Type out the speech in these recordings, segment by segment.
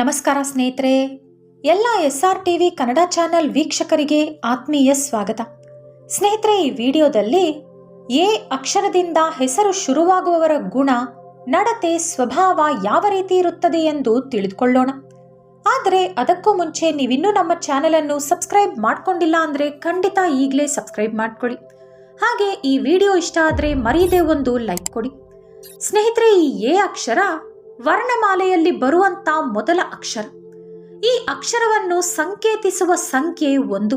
ನಮಸ್ಕಾರ ಸ್ನೇಹಿತರೆ. ಎಲ್ಲ S R TV Kannada channel ವೀಕ್ಷಕರಿಗೆ ಆತ್ಮೀಯ ಸ್ವಾಗತ. ಸ್ನೇಹಿತರೆ, ಈ ವಿಡಿಯೋದಲ್ಲಿ ಎ ಅಕ್ಷರದಿಂದ ಹೆಸರು ಶುರುವಾಗುವವರ ಗುಣ, ನಡತೆ, ಸ್ವಭಾವ ಯಾವ ರೀತಿ ಇರುತ್ತದೆ ಎಂದು ತಿಳಿದುಕೊಳ್ಳೋಣ. ಆದರೆ ಅದಕ್ಕೂ ಮುಂಚೆ ನೀವಿನ್ನೂ ನಮ್ಮ ಚಾನೆಲ್ ಅನ್ನು ಸಬ್ಸ್ಕ್ರೈಬ್ ಮಾಡ್ಕೊಂಡಿಲ್ಲ ಅಂದರೆ ಖಂಡಿತ ಈಗಲೇ ಸಬ್ಸ್ಕ್ರೈಬ್ ಮಾಡ್ಕೊಳ್ಳಿ. ಹಾಗೆ ಈ ವಿಡಿಯೋ ಇಷ್ಟ ಆದರೆ ಮರೀದೆ ಒಂದು ಲೈಕ್ ಕೊಡಿ. ಸ್ನೇಹಿತರೆ, ಈ ಎ ಅಕ್ಷರ ವರ್ಣಮಾಲೆಯಲ್ಲಿ ಬರುವಂತ ಮೊದಲ ಅಕ್ಷರ. ಈ ಅಕ್ಷರವನ್ನು ಸಂಕೇತಿಸುವ ಸಂಖ್ಯೆ ಒಂದು.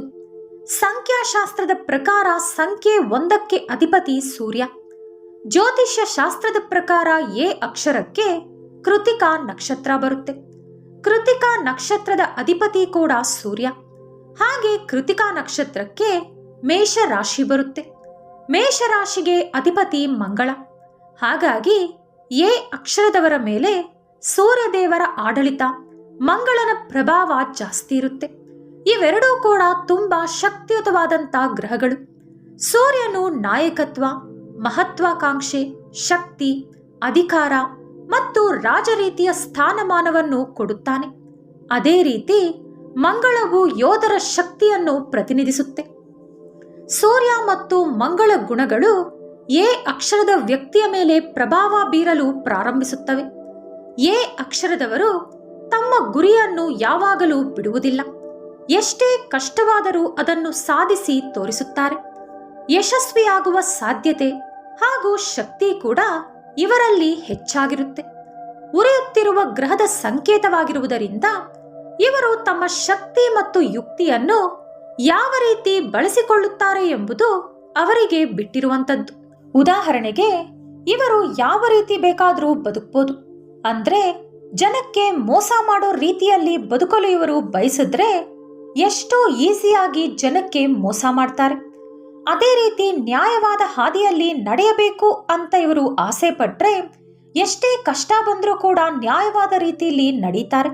ಸಂಖ್ಯಾಶಾಸ್ತ್ರದ ಪ್ರಕಾರ ಸಂಖ್ಯೆ ಒಂದಕ್ಕೆ ಅಧಿಪತಿ ಸೂರ್ಯ. ಜ್ಯೋತಿಷ್ಯ ಶಾಸ್ತ್ರದ ಪ್ರಕಾರ ಎ ಅಕ್ಷರಕ್ಕೆ ಕೃತಿಕಾ ನಕ್ಷತ್ರ ಬರುತ್ತೆ. ಕೃತಿಕಾ ನಕ್ಷತ್ರದ ಅಧಿಪತಿ ಕೂಡ ಸೂರ್ಯ. ಹಾಗೆ ಕೃತಿಕಾ ನಕ್ಷತ್ರಕ್ಕೆ ಮೇಷರಾಶಿ ಬರುತ್ತೆ. ಮೇಷರಾಶಿಗೆ ಅಧಿಪತಿ ಮಂಗಳ. ಹಾಗಾಗಿ ಎ ಅಕ್ಷರದವರ ಮೇಲೆ ಸೂರ್ಯದೇವರ ಆಡಳಿತ, ಮಂಗಳನ ಪ್ರಭಾವ ಜಾಸ್ತಿ ಇರುತ್ತೆ. ಇವೆರಡೂ ಕೂಡ ತುಂಬಾ ಶಕ್ತಿಯುತವಾದಂಥ ಗ್ರಹಗಳು. ಸೂರ್ಯನು ನಾಯಕತ್ವ, ಮಹತ್ವಾಕಾಂಕ್ಷೆ, ಶಕ್ತಿ, ಅಧಿಕಾರ ಮತ್ತು ರಾಜರೀತಿಯ ಸ್ಥಾನಮಾನವನ್ನು ಕೊಡುತ್ತಾನೆ. ಅದೇ ರೀತಿ ಮಂಗಳವು ಯೋಧರ ಶಕ್ತಿಯನ್ನು ಪ್ರತಿನಿಧಿಸುತ್ತೆ. ಸೂರ್ಯ ಮತ್ತು ಮಂಗಳ ಗುಣಗಳು ಎ ಅಕ್ಷರದ ವ್ಯಕ್ತಿಯ ಮೇಲೆ ಪ್ರಭಾವ ಬೀರಲು ಪ್ರಾರಂಭಿಸುತ್ತವೆ. ಎ ಅಕ್ಷರದವರು ತಮ್ಮ ಗುರಿಯನ್ನು ಯಾವಾಗಲೂ ಬಿಡುವುದಿಲ್ಲ. ಎಷ್ಟೇ ಕಷ್ಟವಾದರೂ ಅದನ್ನು ಸಾಧಿಸಿ ತೋರಿಸುತ್ತಾರೆ. ಯಶಸ್ವಿಯಾಗುವ ಸಾಧ್ಯತೆ ಹಾಗೂ ಶಕ್ತಿ ಕೂಡ ಇವರಲ್ಲಿ ಹೆಚ್ಚಾಗಿರುತ್ತೆ. ಉರಿಯುತ್ತಿರುವ ಗ್ರಹದ ಸಂಕೇತವಾಗಿರುವುದರಿಂದ ಇವರು ತಮ್ಮ ಶಕ್ತಿ ಮತ್ತು ಯುಕ್ತಿಯನ್ನು ಯಾವ ರೀತಿ ಬಳಸಿಕೊಳ್ಳುತ್ತಾರೆ ಎಂಬುದು ಅವರಿಗೆ ಬಿಟ್ಟಿರುವಂತದ್ದು ಉದಾಹರಣೆಗೆ, ಇವರು ಯಾವ ರೀತಿ ಬೇಕಾದರೂ ಬದುಕ್ಬೋದು. ಅಂದ್ರೆ, ಜನಕ್ಕೆ ಮೋಸ ಮಾಡೋ ರೀತಿಯಲ್ಲಿ ಬದುಕಲು ಇವರು ಬಯಸಿದ್ರೆ, ಎಷ್ಟೋ ಈಸಿಯಾಗಿ ಜನಕ್ಕೆ ಮೋಸ ಮಾಡ್ತಾರೆ. ಅದೇ ರೀತಿ ನ್ಯಾಯವಾದ ಹಾದಿಯಲ್ಲಿ ನಡೆಯಬೇಕು ಅಂತ ಇವರು ಆಸೆ ಪಟ್ರೆ, ಎಷ್ಟೇ ಕಷ್ಟ ಬಂದರೂ ಕೂಡ ನ್ಯಾಯವಾದ ರೀತಿಯಲ್ಲಿ ನಡೀತಾರೆ.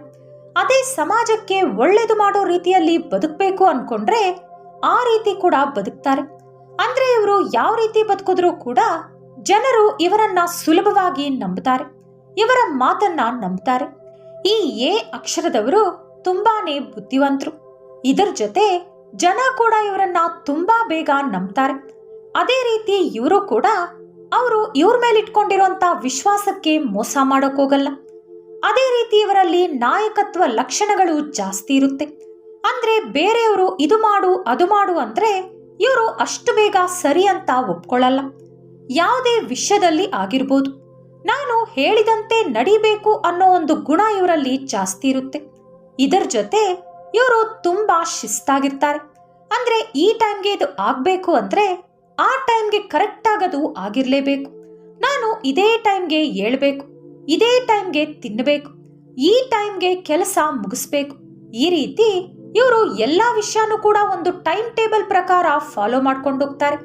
ಅದೇ ಸಮಾಜಕ್ಕೆ ಒಳ್ಳೇದು ಮಾಡೋ ರೀತಿಯಲ್ಲಿ ಬದುಕಬೇಕು ಅನ್ಕೊಂಡ್ರೆ, ಆ ರೀತಿ ಕೂಡ ಬದುಕ್ತಾರೆ. ಅಂದ್ರೆ ಇವರು ಯಾವ ರೀತಿ ಬದುಕಿದ್ರೂ ಕೂಡ ಜನರು ಇವರನ್ನ ಸುಲಭವಾಗಿ ನಂಬುತ್ತಾರೆ ಇವರ ಮಾತನ್ನ ನಂಬುತ್ತಾರೆ ಈ ಎ ಅಕ್ಷರದವರು ತುಂಬಾನೇ ಬುದ್ಧಿವಂತರು. ಇದರ ಜೊತೆ ಜನ ಕೂಡ ಇವರನ್ನ ತುಂಬಾ ಬೇಗ ನಂಬ್ತಾರೆ. ಅದೇ ರೀತಿ ಇವರು ಕೂಡ ಅವರು ಇವ್ರ ಮೇಲೆ ಇಟ್ಕೊಂಡಿರುವಂತ ವಿಶ್ವಾಸಕ್ಕೆ ಮೋಸ ಮಾಡೋಕ್ಕೋಗಲ್ಲ ಅದೇ ರೀತಿ ಇವರಲ್ಲಿ ನಾಯಕತ್ವ ಲಕ್ಷಣಗಳು ಜಾಸ್ತಿ ಇರುತ್ತೆ. ಅಂದ್ರೆ ಬೇರೆಯವರು ಇದು ಮಾಡು, ಅದು ಮಾಡು ಅಂದ್ರೆ ಇವರು ಅಷ್ಟು ಬೇಗ ಸರಿ ಅಂತ ಒಪ್ಕೊಳ್ಳಲ್ಲ. ಯಾವುದೇ ವಿಷಯದಲ್ಲಿ ಆಗಿರ್ಬೋದು. ನಾನು ಹೇಳಿದಂತೆ ನಡಿಬೇಕು ಅನ್ನೋ ಒಂದು ಗುಣ ಇವರಲ್ಲಿ ಜಾಸ್ತಿ ಇರುತ್ತೆ. ಇದರ ಜೊತೆ ಇವರು ತುಂಬಾ ಶಿಸ್ತಾಗಿರ್ತಾರೆ. ಅಂದ್ರೆ ಈ ಟೈಮ್ಗೆ ಇದು ಆಗ್ಬೇಕು ಅಂದ್ರೆ ಆ ಟೈಮ್ಗೆ ಕರೆಕ್ಟ್ ಆಗದು ಆಗಿರ್ಲೇಬೇಕು. ನಾನು ಇದೇ ಟೈಮ್ಗೆ ಹೇಳ್ಬೇಕು, ಇದೇ ಟೈಮ್ಗೆ ತಿನ್ನಬೇಕು ಈ ಟೈಮ್ಗೆ ಕೆಲಸ ಮುಗಿಸ್ಬೇಕು, ಈ ರೀತಿ ಇವರು ಎಲ್ಲ ವಿಷಯನೂ ಕೂಡ ಒಂದು ಟೈಮ್ ಟೇಬಲ್ ಪ್ರಕಾರ ಫಾಲೋ ಮಾಡ್ಕೊಂಡು ಹೋಗ್ತಾರೆ.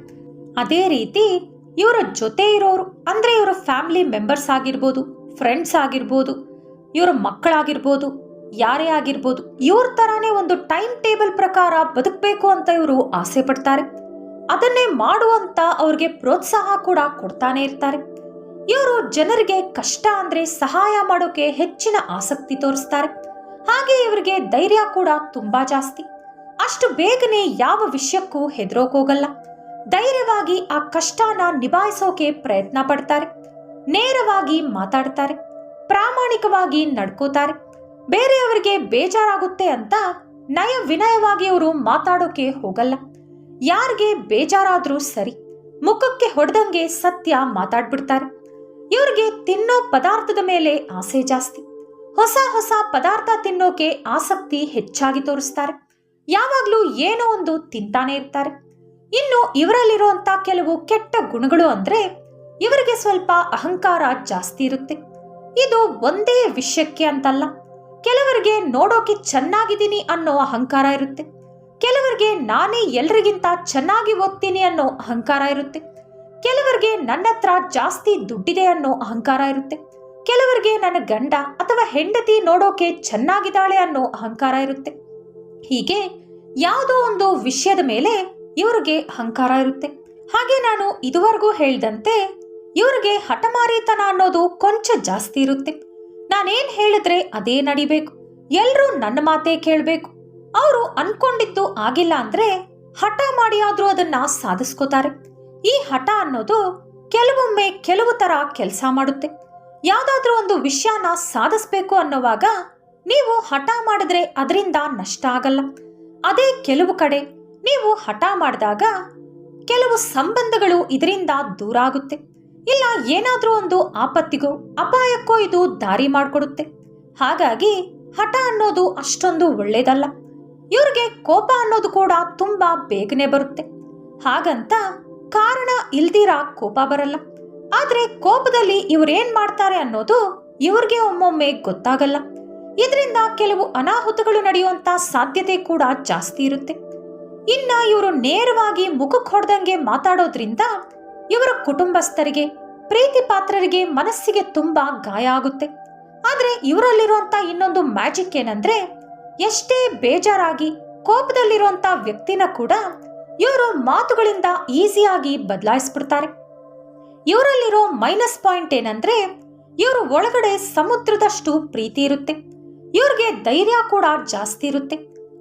ಅದೇ ರೀತಿ ಇವರ ಜೊತೆ ಇರೋರು ಅಂದ್ರೆ ಇವರ ಫ್ಯಾಮಿಲಿ ಮೆಂಬರ್ಸ್ ಆಗಿರ್ಬೋದು ಫ್ರೆಂಡ್ಸ್ ಆಗಿರ್ಬೋದು, ಇವರ ಮಕ್ಕಳಾಗಿರ್ಬೋದು, ಯಾರೇ ಆಗಿರ್ಬೋದು, ಇವ್ರ ತರಾನೇ ಒಂದು ಟೈಮ್ ಟೇಬಲ್ ಪ್ರಕಾರ ಬದುಕಬೇಕು ಅಂತ ಇವರು ಆಸೆ ಪಡ್ತಾರೆ. ಅದನ್ನೇ ಮಾಡುವಂತ ಅವ್ರಿಗೆ ಪ್ರೋತ್ಸಾಹ ಕೂಡ ಕೊಡ್ತಾನೆ ಇರ್ತಾರೆ. ಇವರು ಜನರಿಗೆ ಕಷ್ಟ ಅಂದ್ರೆ ಸಹಾಯ ಮಾಡೋಕೆ ಹೆಚ್ಚಿನ ಆಸಕ್ತಿ ತೋರಿಸ್ತಾರೆ. ಹಾಗೆ ಇವರಿಗೆ ಧೈರ್ಯ ಕೂಡ ತುಂಬಾ ಜಾಸ್ತಿ. ಅಷ್ಟು ಬೇಗನೆ ಯಾವ ವಿಷಯಕ್ಕೂ ಹೆದರೋಕೋಗಲ್ಲ ಧೈರ್ಯವಾಗಿ ಆ ಕಷ್ಟನ ನಿಭಾಯಿಸೋಕೆ ಪ್ರಯತ್ನ ಪಡ್ತಾರೆ. ನೇರವಾಗಿ ಮಾತಾಡ್ತಾರೆ. ಪ್ರಾಮಾಣಿಕವಾಗಿ ನಡ್ಕೋತಾರೆ. ಬೇರೆಯವರಿಗೆ ಬೇಜಾರಾಗುತ್ತೆ ಅಂತ ನಯ ವಿನಯವಾಗಿ ಅವರು ಮಾತಾಡೋಕೆ ಹೋಗಲ್ಲ. ಯಾರಿಗೆ ಬೇಜಾರಾದ್ರೂ ಸರಿ, ಮುಖಕ್ಕೆ ಹೊಡೆದಂಗೆ ಸತ್ಯ ಮಾತಾಡ್ಬಿಡ್ತಾರೆ. ಇವ್ರಿಗೆ ತಿನ್ನೋ ಪದಾರ್ಥದ ಮೇಲೆ ಆಸೆ ಜಾಸ್ತಿ. ಹೊಸ ಹೊಸ ಪದಾರ್ಥ ತಿನ್ನೋಕೆ ಆಸಕ್ತಿ ಹೆಚ್ಚಾಗಿ ತೋರಿಸ್ತಾರೆ. ಯಾವಾಗ್ಲೂ ಏನೋ ಒಂದು ತಿಂತಾನೆ ಇರ್ತಾರೆ. ಇನ್ನು ಇವರಲ್ಲಿರುವಂತ ಕೆಲವು ಕೆಟ್ಟ ಗುಣಗಳು ಅಂದ್ರೆ ಇವರಿಗೆ ಸ್ವಲ್ಪ ಅಹಂಕಾರ ಜಾಸ್ತಿ ಇರುತ್ತೆ. ಇದು ಒಂದೇ ವಿಷಯಕ್ಕೆ ಅಂತಲ್ಲ. ಕೆಲವರಿಗೆ ನೋಡೋಕೆ ಚೆನ್ನಾಗಿದ್ದೀನಿ ಅನ್ನೋ ಅಹಂಕಾರ ಇರುತ್ತೆ. ಕೆಲವರಿಗೆ ನಾನೇ ಎಲ್ರಿಗಿಂತ ಚೆನ್ನಾಗಿ ಓದ್ತೀನಿ ಅನ್ನೋ ಅಹಂಕಾರ ಇರುತ್ತೆ. ಕೆಲವರಿಗೆ ನನ್ನ ಹತ್ರ ಜಾಸ್ತಿ ದುಡ್ಡಿದೆ ಅನ್ನೋ ಅಹಂಕಾರ ಇರುತ್ತೆ. ಕೆಲವರಿಗೆ ನನ್ನ ಗಂಡ ಅಥವಾ ಹೆಂಡತಿ ನೋಡೋಕೆ ಚೆನ್ನಾಗಿದ್ದಾಳೆ ಅನ್ನೋ ಅಹಂಕಾರ ಇರುತ್ತೆ. ಹೀಗೆ ಯಾವುದೋ ಒಂದು ವಿಷಯದ ಮೇಲೆ ಇವರಿಗೆ ಅಹಂಕಾರ ಇರುತ್ತೆ. ಹಾಗೆ ನಾನು ಇದುವರೆಗೂ ಹೇಳಿದಂತೆ ಇವರಿಗೆ ಹಠಮಾರಿತನ ಅನ್ನೋದು ಕೊಂಚ ಜಾಸ್ತಿ ಇರುತ್ತೆ. ನಾನೇನ್ ಹೇಳಿದ್ರೆ ಅದೇ ನಡಿಬೇಕು. ಎಲ್ರೂ ನನ್ನ ಮಾತೇ ಕೇಳಬೇಕು. ಅವರು ಅನ್ಕೊಂಡಿದ್ದು ಆಗಿಲ್ಲ ಅಂದ್ರೆ ಹಠ ಮಾಡಿ ಆದ್ರೂ ಅದನ್ನ ಸಾಧಿಸ್ಕೋತಾರೆ. ಈ ಹಠ ಅನ್ನೋದು ಕೆಲವೊಮ್ಮೆ ಕೆಲವು ತರ ಕೆಲಸ ಮಾಡುತ್ತೆ. ಯಾವ್ದಾದ್ರೂ ಒಂದು ವಿಷಯನ ಸಾಧಿಸ್ಬೇಕು ಅನ್ನೋವಾಗ ನೀವು ಹಠ ಮಾಡಿದ್ರೆ ಅದರಿಂದ ನಷ್ಟ ಆಗಲ್ಲ. ಅದೇ ಕೆಲವು ಕಡೆ ನೀವು ಹಠ ಮಾಡಿದಾಗ ಕೆಲವು ಸಂಬಂಧಗಳು ಇದರಿಂದ ದೂರ ಆಗುತ್ತೆ. ಇಲ್ಲ ಏನಾದ್ರೂ ಒಂದು ಆಪತ್ತಿಗೋ ಅಪಾಯಕ್ಕೋ ಇದು ದಾರಿ ಮಾಡಿಕೊಡುತ್ತೆ. ಹಾಗಾಗಿ ಹಠ ಅನ್ನೋದು ಅಷ್ಟೊಂದು ಒಳ್ಳೇದಲ್ಲ. ಇವ್ರಿಗೆ ಕೋಪ ಅನ್ನೋದು ಕೂಡ ತುಂಬಾ ಬೇಗನೆ ಬರುತ್ತೆ. ಹಾಗಂತ ಕಾರಣ ಇಲ್ದಿರ ಕೋಪ ಬರಲ್ಲ. ಆದ್ರೆ ಕೋಪದಲ್ಲಿ ಇವ್ರೇನ್ ಮಾಡ್ತಾರೆ ಅನ್ನೋದು ಇವ್ರಿಗೆ ಒಮ್ಮೊಮ್ಮೆ ಗೊತ್ತಾಗಲ್ಲ. ಇದರಿಂದ ಕೆಲವು ಅನಾಹುತಗಳು ನಡೆಯುವಂತ ಸಾಧ್ಯತೆ ಕೂಡ ಜಾಸ್ತಿ ಇರುತ್ತೆ. ಇನ್ನ ಇವರು ನೇರವಾಗಿ ಮುಖಕ್ಕೆ ಹೊಡೆದಂಗೆ ಮಾತಾಡೋದ್ರಿಂದ ಇವರ ಕುಟುಂಬಸ್ಥರಿಗೆ ಪ್ರೀತಿ ಪಾತ್ರರಿಗೆ ಮನಸ್ಸಿಗೆ ತುಂಬಾ ಗಾಯ ಆಗುತ್ತೆ. ಆದ್ರೆ ಇವರಲ್ಲಿರುವಂತ ಇನ್ನೊಂದು ಮ್ಯಾಜಿಕ್ ಏನಂದ್ರೆ ಎಷ್ಟೇ ಬೇಜಾರಾಗಿ ಕೋಪದಲ್ಲಿರುವಂತ ವ್ಯಕ್ತಿನ ಕೂಡ ಇವರು ಮಾತುಗಳಿಂದ ಈಸಿಯಾಗಿ ಬದಲಾಯಿಸ್ಬಿಡ್ತಾರೆ. ಇವರಲ್ಲಿರೋ ಮೈನಸ್ ಪಾಯಿಂಟ್ ಏನಂದ್ರೆ, ಇವರು ಒಳಗಡೆ ಸಮುದ್ರದಷ್ಟು ಪ್ರೀತಿ ಇರುತ್ತೆ. ಇವ್ರಿಗೆ ಧೈರ್ಯ ಕೂಡ ಜಾಸ್ತಿ ಇರುತ್ತೆ.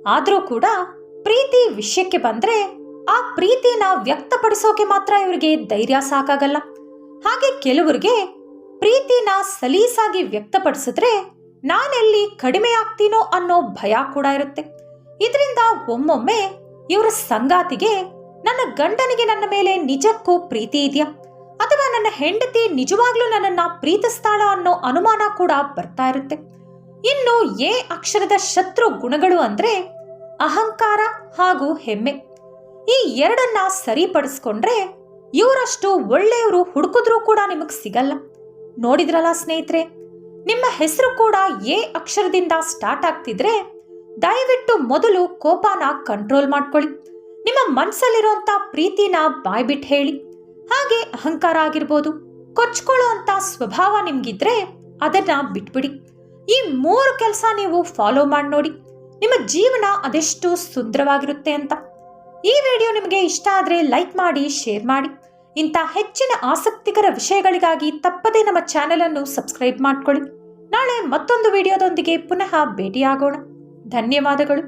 ಆದ್ರೂ ಕೂಡ ಪ್ರೀತಿ ವಿಷಯಕ್ಕೆ ಬಂದ್ರೆ, ಆ ಪ್ರೀತಿನ ವ್ಯಕ್ತಪಡಿಸೋಕೆ ಮಾತ್ರ ಇವರಿಗೆ ಧೈರ್ಯ ಸಾಕಾಗಲ್ಲ. ಹಾಗೆ ಕೆಲವರಿಗೆ ಪ್ರೀತಿನ ಸಲೀಸಾಗಿ ವ್ಯಕ್ತಪಡಿಸಿದ್ರೆ, ನಾನೆಲ್ಲಿ ಕಡಿಮೆ ಆಗ್ತೀನೋ ಅನ್ನೋ ಭಯ ಕೂಡ ಇರುತ್ತೆ. ಇದರಿಂದ ಒಮ್ಮೊಮ್ಮೆ ಇವರ ಸಂಗಾತಿಗೆ, ನನ್ನ ಗಂಡನಿಗೆ ನನ್ನ ಮೇಲೆ ನಿಜಕ್ಕೂ ಪ್ರೀತಿ ಇದೆಯಾ? ಅಥವಾ ನನ್ನ ಹೆಂಡತಿ ನಿಜವಾಗ್ಲೂ ನನ್ನನ್ನ ಪ್ರೀತಿಸ್ತಾಳ ಅನ್ನೋ ಅನುಮಾನ ಕೂಡ ಬರ್ತಾ ಇರುತ್ತೆ. ಇನ್ನು ಎ ಅಕ್ಷರದ ಶತ್ರು ಗುಣಗಳು ಅಂದ್ರೆ ಅಹಂಕಾರ ಹಾಗೂ ಹೆಮ್ಮೆ. ಈ ಎರಡನ್ನ ಸರಿಪಡಿಸ್ಕೊಂಡ್ರೆ ಇವರಷ್ಟು ಒಳ್ಳೆಯವರು ಹುಡುಕಿದ್ರೂ ಕೂಡ ನಿಮಗೆ ಸಿಗಲ್ಲ. ನೋಡಿದ್ರಲ್ಲ ಸ್ನೇಹಿತರೆ, ನಿಮ್ಮ ಹೆಸರು ಕೂಡ ಎ ಅಕ್ಷರದಿಂದ ಸ್ಟಾರ್ಟ್ ಆಗ್ತಿದ್ರೆ ದಯವಿಟ್ಟು ಮೊದಲು ಕೋಪನ ಕಂಟ್ರೋಲ್ ಮಾಡ್ಕೊಳ್ಳಿ. ನಿಮ್ಮ ಮನಸ್ಸಲ್ಲಿರುವಂತ ಪ್ರೀತಿನ ಬಾಯ್ಬಿಟ್ಟು ಹೇಳಿ. ಹಾಗೆ ಅಹಂಕಾರ ಆಗಿರ್ಬೋದು. ಕೊಚ್ಕೊಳ್ಳೋ ಅಂತ ಸ್ವಭಾವ ನಿಮ್ಗಿದ್ರೆ ಅದನ್ನ ಬಿಟ್ಬಿಡಿ. ಈ ಮೂರು ಕೆಲಸ ನೀವು ಫಾಲೋ ಮಾಡಿ ನೋಡಿ. ನಿಮ್ಮ ಜೀವನ ಅದೆಷ್ಟು ಸುಂದರವಾಗಿರುತ್ತೆ ಅಂತ. ಈ ವಿಡಿಯೋ ನಿಮಗೆ ಇಷ್ಟ ಆದರೆ ಲೈಕ್ ಮಾಡಿ ಶೇರ್ ಮಾಡಿ. ಇಂಥ ಹೆಚ್ಚಿನ ಆಸಕ್ತಿಕರ ವಿಷಯಗಳಿಗಾಗಿ ತಪ್ಪದೇ ನಮ್ಮ ಚಾನೆಲ್ ಅನ್ನು ಸಬ್ಸ್ಕ್ರೈಬ್ ಮಾಡ್ಕೊಳ್ಳಿ. ನಾಳೆ ಮತ್ತೊಂದು ವಿಡಿಯೋದೊಂದಿಗೆ ಪುನಃ ಭೇಟಿಯಾಗೋಣ. ಧನ್ಯವಾದಗಳು.